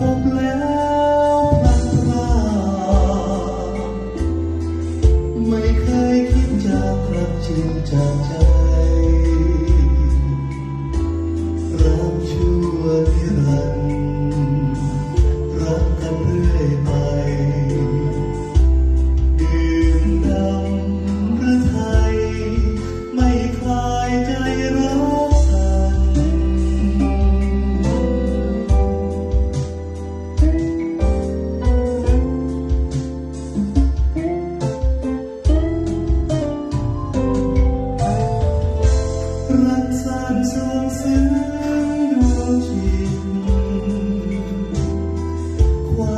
พบแล้วพลันพลาไม่เคยคิดจะกลับจริงจาก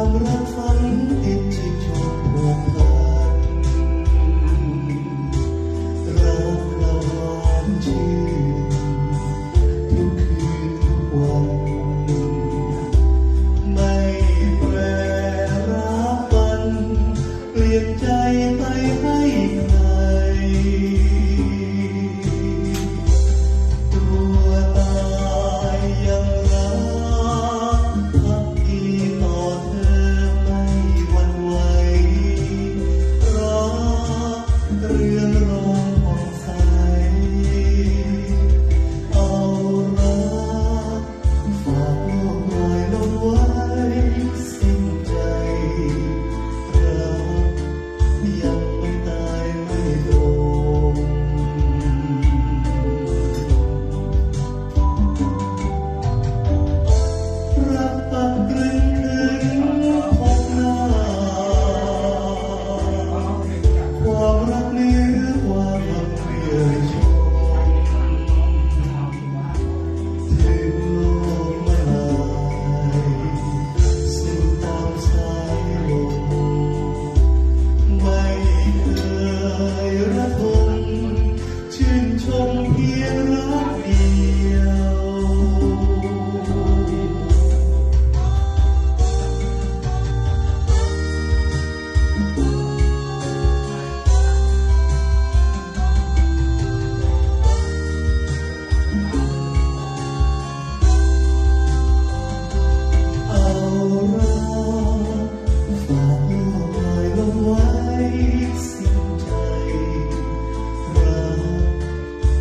ความรักฝันติด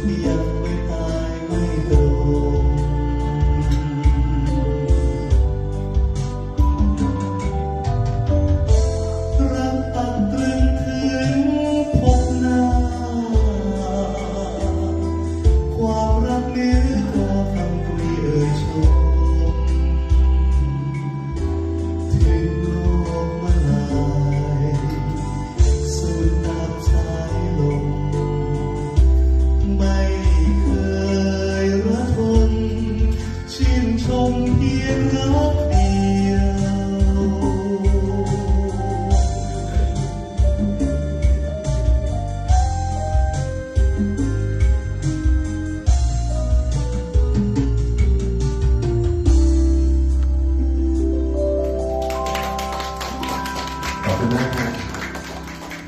Yeah.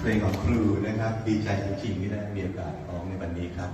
เพลงของครูนะครับ ดีใจจริงๆที่ได้มีโอกาสร้องในวันนี้ครับ